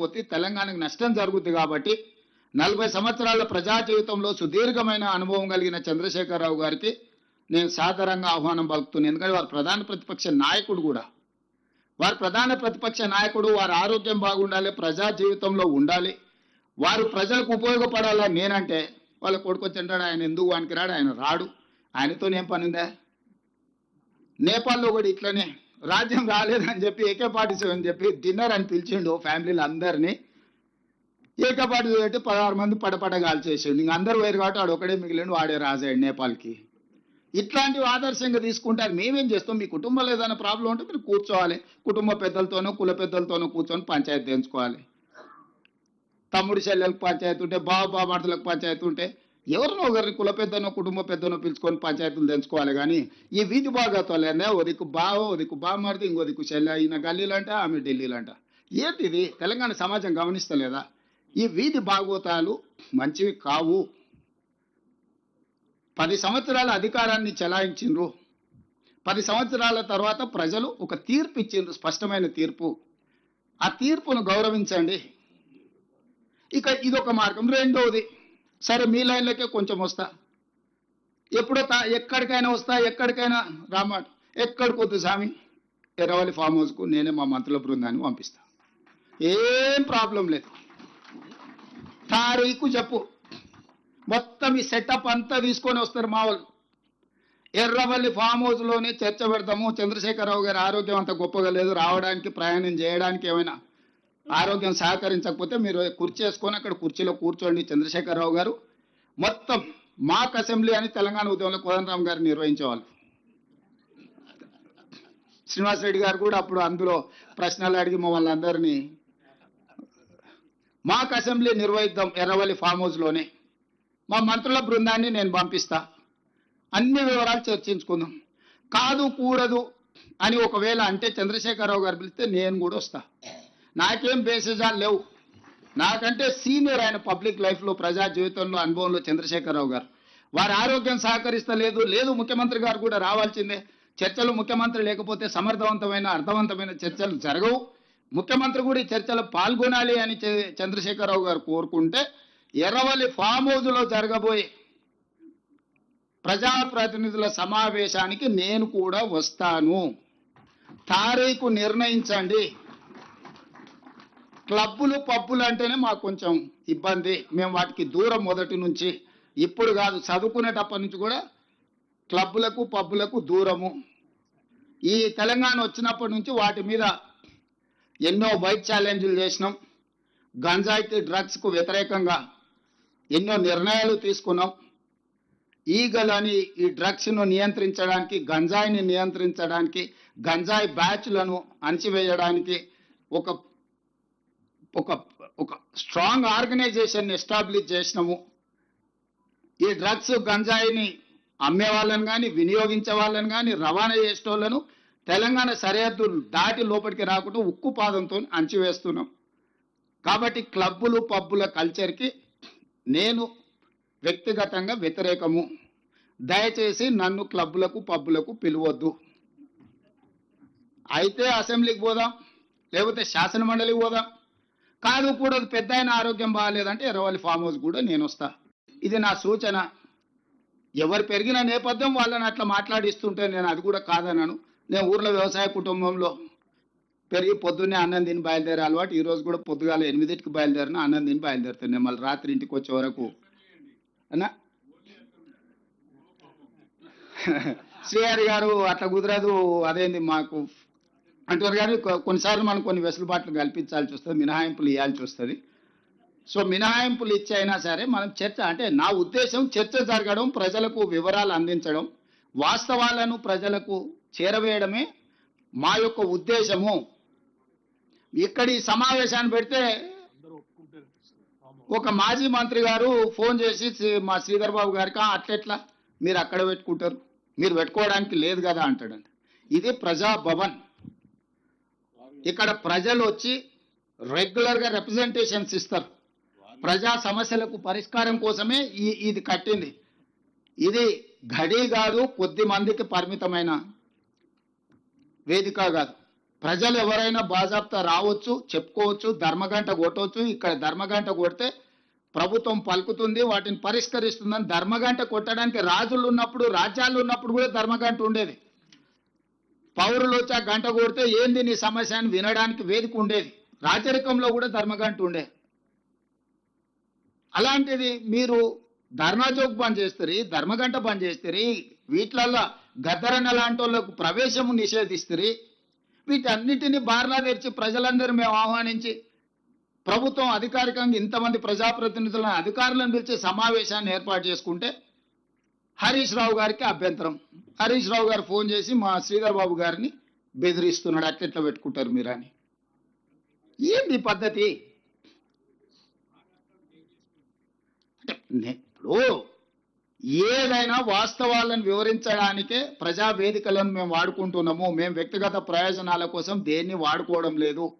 పోతే తెలంగాణకు నష్టం జరుగుతుంది కాబట్టి నలభై సంవత్సరాల ప్రజా జీవితంలో సుదీర్ఘమైన అనుభవం కలిగిన చంద్రశేఖరరావు గారికి నేను సాధారణంగా ఆహ్వానం పలుకుతున్నాను. ఎందుకంటే వారు ప్రధాన ప్రతిపక్ష నాయకుడు కూడా. వారు ప్రధాన ప్రతిపక్ష నాయకుడు వారి ఆరోగ్యం బాగుండాలి ప్రజా జీవితంలో ఉండాలి. వారు ప్రజలకు ఉపయోగపడాలని నేనంటే వాళ్ళ కొడుకు అంటాడు ఆయన ఎందుకు వానికి రాడు ఆయన రాడు. ఆయనతో ఏం పని ఉందా నేపాల్లో కూడా ఇట్లనే రాజ్యం రాలేదని చెప్పి ఏకే అని చెప్పి డిన్నర్ అని పిలిచిండు ఫ్యామిలీలు అందరినీ. ఏకే పార్టీ పెట్టి పదహారు మంది పడపడ కాల్చేసిండు. ఇంక అందరు వేరు కాబట్టి వాడు ఒకడే మిగిలిండు వాడే రాజాడు నేపాల్కి. ఇట్లాంటివి ఆదర్శంగా తీసుకుంటారు. మేమేం చేస్తాం? మీ కుటుంబంలో ఏదైనా ప్రాబ్లం ఉంటే మీరు కూర్చోవాలి. కుటుంబ పెద్దలతోనో కుల పెద్దలతోనో కూర్చొని పంచాయతీ ఎంచుకోవాలి. తమ్ముడి చెల్లెలకు పంచాయతీ ఉంటే బావ బామార్తలకు పంచాయతీ ఉంటే ఎవరినో ఒకరిని కుల పెద్దనో కుటుంబ పెద్దనో పిలుచుకొని పంచాయతీలు తెంచుకోవాలి కానీ ఈ వీధి భాగత్వాలనే ఓ దిక్కు బావ ఓ దిక్కు మారితే ఇంకో దిక్కు చెల్లె ఈయన గల్లీలంట ఆమె ఢిల్లీలంట. ఏంటిది? తెలంగాణ సమాజం గమనిస్తలేదా? ఈ వీధి భాగవతాలు మంచివి కావు. పది సంవత్సరాల అధికారాన్ని చెలాయించిండ్రు. పది సంవత్సరాల తర్వాత ప్రజలు ఒక తీర్పు ఇచ్చిండ్రు స్పష్టమైన తీర్పు. ఆ తీర్పును గౌరవించండి. ఇక ఇదొక మార్గం. రెండవది సరే మీ లైన్లకే కొంచెం వస్తా. ఎప్పుడో తా- ఎక్కడికైనా వస్తా ఎక్కడికైనా రామాట ఎక్కడికి వద్దు స్వామి ఎర్రవల్లి ఫామ్ హౌస్కు నేనే మా మంత్రుల బృందాన్ని పంపిస్తా. ఏం ప్రాబ్లం లేదు. తారీఖు చెప్పు. మొత్తం ఈ సెటప్ అంతా తీసుకొని వస్తారు మా వాళ్ళు. ఎర్రవల్లి ఫామ్ హౌస్లోనే చర్చ పెడతాము. చంద్రశేఖరరావు గారి ఆరోగ్యం అంత గొప్పగా లేదు. రావడానికి ప్రయాణం చేయడానికి ఏమైనా ఆరోగ్యం సహకరించకపోతే మీరు కుర్చీ వేసుకొని అక్కడ కుర్చీలో కూర్చోండి చంద్రశేఖరరావు గారు. మొత్తం మాక్ అసెంబ్లీ అని తెలంగాణ ఉద్యమంలో కోదండరామ్ గారు నిర్వహించేవాళ్ళు. శ్రీనివాస్ రెడ్డి గారు కూడా అప్పుడు అందులో ప్రశ్నలు అడిగి మమ్మల్ని అందరినీ మాక్ అసెంబ్లీ నిర్వహిద్దాం ఎర్రవల్లి ఫామ్ హౌస్లోనే మా మంత్రుల బృందాన్ని నేను పంపిస్తా. అన్ని వివరాలు చర్చించుకుందాం. కాదు కూడదు అని ఒకవేళ అంటే చంద్రశేఖరరావు గారు పిలిస్తే నేను కూడా వస్తా. నాకేం బేసిజాలు లేవు. నాకంటే సీనియర్ ఆయన పబ్లిక్ లైఫ్లో ప్రజా జీవితంలో అనుభవంలో చంద్రశేఖరరావు గారు. వారి ఆరోగ్యం సహకరిస్తలేదు. లేదు ముఖ్యమంత్రి గారు కూడా రావాల్సిందే. చర్చలు ముఖ్యమంత్రి లేకపోతే సమర్థవంతమైన అర్థవంతమైన చర్చలు జరగవు. ముఖ్యమంత్రి కూడా ఈ పాల్గొనాలి అని చే- చంద్రశేఖరరావు గారు కోరుకుంటే ఎర్రవల్లి ఫామ్ హౌస్లో జరగబోయే ప్రజాప్రతినిధుల సమావేశానికి నేను కూడా వస్తాను. తారీఖు నిర్ణయించండి. క్లబ్బులు పబ్బులు అంటేనే మాకు కొంచెం ఇబ్బంది. మేము వాటికి దూరం మొదటి నుంచి. ఇప్పుడు కాదు చదువుకునేటప్పటి నుంచి కూడా క్లబ్బులకు పబ్బులకు దూరము. ఈ తెలంగాణ వచ్చినప్పటి నుంచి వాటి మీద ఎన్నో వైట్ ఛాలెంజ్లు చేసినాం. గంజాయికి డ్రగ్స్కు వ్యతిరేకంగా ఎన్నో నిర్ణయాలు తీసుకున్నాం. ఈగలని ఈ డ్రగ్స్ను నియంత్రించడానికి గంజాయిని నియంత్రించడానికి గంజాయి బ్యాచ్లను అణచివేయడానికి ఒక ఒక ఒక స్ట్రాంగ్ ఆర్గనైజేషన్ ఎస్టాబ్లిష్ చేసినాము. ఈ డ్రగ్స్ గంజాయిని అమ్మే వాళ్ళని కానీ వినియోగించే వాళ్ళని కానీ రవాణా చేసేటోళ్ళను తెలంగాణ సరిహద్దు దాటి లోపలికి రాకుండా ఉక్కు పాదంతో అణచివేస్తున్నాం. కాబట్టి క్లబ్బులు పబ్బుల కల్చర్కి నేను వ్యక్తిగతంగా వ్యతిరేకము. దయచేసి నన్ను క్లబ్బులకు పబ్బులకు పిలవద్దు. అయితే అసెంబ్లీకి పోదాం లేకపోతే శాసన మండలికి పోదాం. కాదు కూడా పెద్ద ఆయన ఆరోగ్యం బాగాలేదంటే ఎర్రవల్లి ఫామ్ హౌస్ కూడా నేను వస్తా. ఇది నా సూచన. ఎవరు పెరిగిన నేపథ్యం వాళ్ళని అట్లా మాట్లాడిస్తుంటే నేను అది కూడా కాదన్నాను నేను ఊర్లో వ్యవసాయ కుటుంబంలో పెరిగి పొద్దున్నే అన్నం తిని బయలుదేరే అలవాటు ఈ రోజు కూడా పొద్దుగాల ఎనిమిదింటికి బయలుదేరిన అన్నం తిని బయలుదేరుతాను. నేను మళ్ళీ రాత్రి ఇంటికి వచ్చే వరకు. అన్నా? శ్రీహరి గారు అట్లా కుదరదు. అదేంది మాకు అంటారు కానీ కొ- కొన్నిసార్లు మనం కొన్ని వెసులుబాట్లు కల్పించాల్సి వస్తుంది మినహాయింపులు ఇవ్వాల్సి వస్తుంది. సో మినహాయింపులు ఇచ్చైనా సరే మనం చర్చ అంటే నా ఉద్దేశం చర్చ జరగడం ప్రజలకు వివరాలు అందించడం వాస్తవాలను ప్రజలకు చేరవేయడమే మా యొక్క ఉద్దేశము. ఇక్కడ ఈ సమావేశాన్ని పెడితే ఒక మాజీ మంత్రి గారు ఫోన్ చేసి శ్రీ- మా శ్రీధర్ బాబు గారికి అట్లెట్లా? మీరు అక్కడ పెట్టుకుంటారు. మీరు పెట్టుకోవడానికి లేదు కదా అంటాడంట. ఇది ప్రజా భవన్ ఇక్కడ ప్రజలు వచ్చి రెగ్యులర్గా రిప్రజెంటేషన్స్ ఇస్తారు. ప్రజా సమస్యలకు పరిష్కారం కోసమే ఈ ఇది కట్టింది. ఇది గడి కాదు కొద్ది మందికి పరిమితమైన వేదిక కాదు. ప్రజలు ఎవరైనా బాజాబ్తా రావచ్చు చెప్పుకోవచ్చు ధర్మగంట కొట్టవచ్చు ఇక్కడ ధర్మగంట కొడితే ప్రభుత్వం పలుకుతుంది వాటిని పరిష్కరిస్తుందని ధర్మగంట కొట్టడానికి రాజులు ఉన్నప్పుడు రాజ్యాలు ఉన్నప్పుడు కూడా ధర్మగంట ఉండేది. పౌరులు వచ్చా గంట కొడితే ఏంది నీ సమస్య అని వినడానికి వేదిక ఉండేది. రాచరికంలో కూడా ధర్మగంట ఉండే. అలాంటిది మీరు ధర్నా చౌక్ బంద్ చేస్తారు ధర్మగంట బంద్ చేస్తారు వీటిలల్లో గద్దరన్న లాంటి వాళ్ళకు ప్రవేశము నిషేధిస్తారు వీటన్నిటిని బార్లా తెరిచి ప్రజలందరూ మేము ఆహ్వానించి ప్రభుత్వం అధికారికంగా ఇంతమంది ప్రజాప్రతినిధులను అధికారులను పిలిచి సమావేశాన్ని ఏర్పాటు చేసుకుంటే హరీష్ రావు గారికి అభ్యంతరం. హరీష్ రావు గారు ఫోన్ చేసి మా శ్రీధర్ బాబు గారిని బెదిరిస్తున్నాడు. అట్లెట్లా పెట్టుకుంటారు మీరు అని. ఏంటి ఈ పద్ధతి? అంటే ఇప్పుడు ఏదైనా వాస్తవాలను వివరించడానికే ప్రజా వేదికలను మేము వాడుకుంటున్నాము. మేము వ్యక్తిగత ప్రయోజనాల కోసం దేన్ని వాడుకోవడం లేదు.